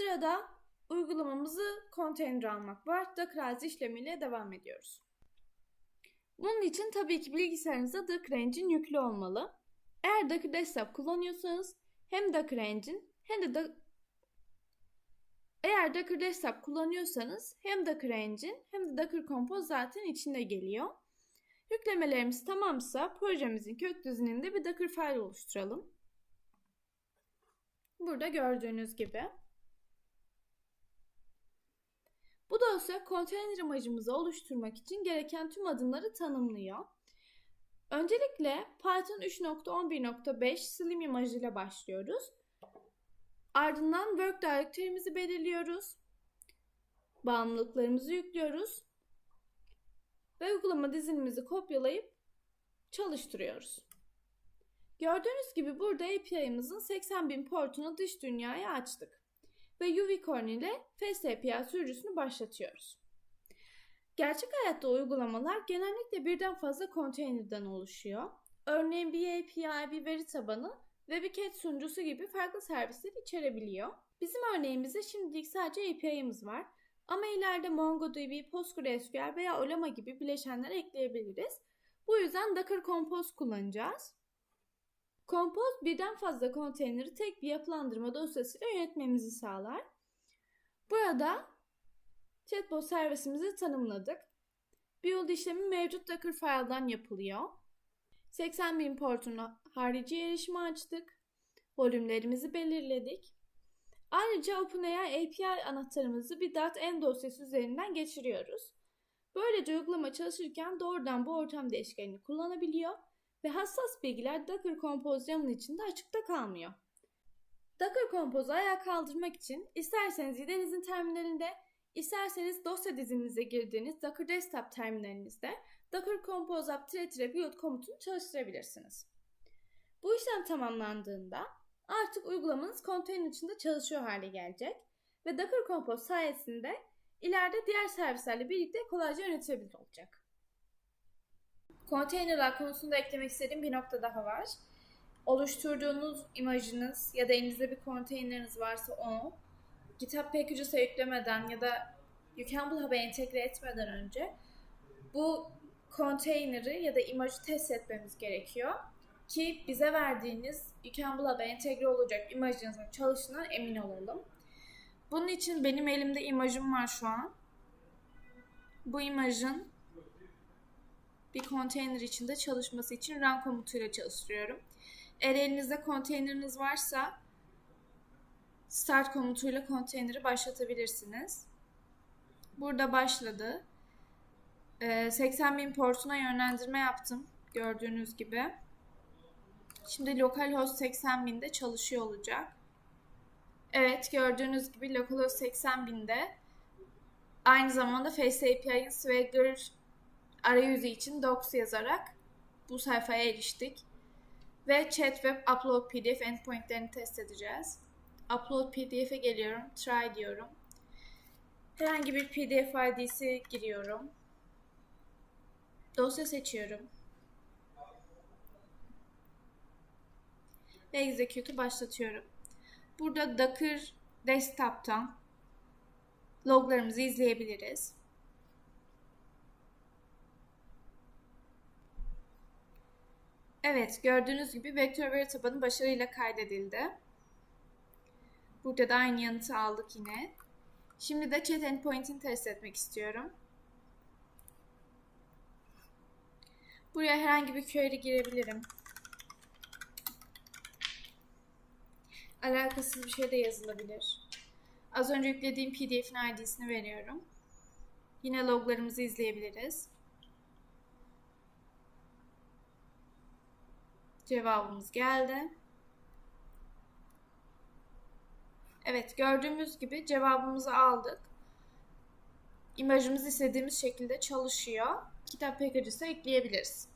Sırada uygulamamızı konteyner almak var. Docker işlemiyle devam ediyoruz. Bunun için tabii ki bilgisayarınızda Docker Engine yüklü olmalı. Eğer Docker Desktop kullanıyorsanız hem Docker Engine hem de Do eğer Docker Desktop kullanıyorsanız hem Docker Engine hem de Docker Compose zaten içinde geliyor. Yüklemelerimiz tamamsa projemizin kök düzeninde bir Docker file oluşturalım. Burada gördüğünüz gibi. Bu dosya konteyner imajımızı oluşturmak için gereken tüm adımları tanımlıyor. Öncelikle Python 3.11.5 Slim imajıyla başlıyoruz. Ardından work direktörümüzü belirliyoruz. Bağımlılıklarımızı yüklüyoruz. Ve uygulama dizinimizi kopyalayıp çalıştırıyoruz. Gördüğünüz gibi burada API'mızın 80.000 portunu dış dünyaya açtık. Ve UVcorn ile API sürücüsünü başlatıyoruz. Gerçek hayatta uygulamalar genellikle birden fazla konteynerden oluşuyor. Örneğin bir API, bir veri tabanı ve bir CAT sunucusu gibi farklı servisleri içerebiliyor. Bizim örneğimizde şimdilik sadece API'miz var. Ama ileride MongoDB, PostgreSQL veya Olama gibi bileşenler ekleyebiliriz. Bu yüzden Docker Compose kullanacağız. Compose birden fazla konteyneri tek bir yapılandırma dosyasıyla yönetmemizi sağlar. Burada chatbot servisimizi tanımladık. Build işlemi mevcut Docker file'dan yapılıyor. 80.000 portuna harici erişimi açtık. Volümlerimizi belirledik. Ayrıca OpenAI API anahtarımızı bir .env dosyası üzerinden geçiriyoruz. Böylece uygulama çalışırken doğrudan bu ortam değişkenini kullanabiliyor ve hassas bilgiler Docker YAML içinde açıkta kalmıyor. Docker Compose'u ayağa kaldırmak için isterseniz Deniz'in terminalinde, isterseniz dosya dizininize girdiğiniz Docker Desktop terminalinizde Docker Compose app build komutunu çalıştırabilirsiniz. Bu işlem tamamlandığında artık uygulamanız konteyner içinde çalışıyor hale gelecek ve Docker Compose sayesinde ileride diğer servislerle birlikte kolayca yönetilebilir olacak. Konteynerler konusunda eklemek istediğim bir nokta daha var. Oluşturduğunuz imajınız ya da elinizde bir konteyneriniz varsa onu GitHub package'e yüklemeden ya da You Hub'a entegre etmeden önce bu konteyneri ya da imajı test etmemiz gerekiyor ki bize verdiğiniz You Hub'a entegre olacak imajınızın çalıştığından emin olalım. Bunun için benim elimde imajım var şu an. Bu imajın bir konteyner içinde çalışması için run komutuyla çalıştırıyorum. Eğer elinizde konteyneriniz varsa start komutuyla konteyneri başlatabilirsiniz. Burada başladı. 80.000 ee, portuna yönlendirme yaptım gördüğünüz gibi. Şimdi localhost 80.000'de çalışıyor olacak. Evet gördüğünüz gibi localhost 80.000'de aynı zamanda Face API'ın Swagger arayüzü için docs yazarak bu sayfaya eriştik. Ve chat web upload pdf endpointlerini test edeceğiz. Upload pdf'e geliyorum. Try diyorum. Herhangi bir pdf id'si giriyorum. Dosya seçiyorum. Ve execute'u başlatıyorum. Burada Docker desktop'tan loglarımızı izleyebiliriz. Evet, gördüğünüz gibi vektör veri tabanı başarıyla kaydedildi. Burada da aynı yanıtı aldık yine. Şimdi de chat endpoint'ini test etmek istiyorum. Buraya herhangi bir query girebilirim. Alakasız bir şey de yazılabilir. Az önce yüklediğim pdf'in id'sini veriyorum. Yine loglarımızı izleyebiliriz. Cevabımız geldi. Evet gördüğümüz gibi cevabımızı aldık. İmajımız istediğimiz şekilde çalışıyor. Kitap package'ı ekleyebiliriz.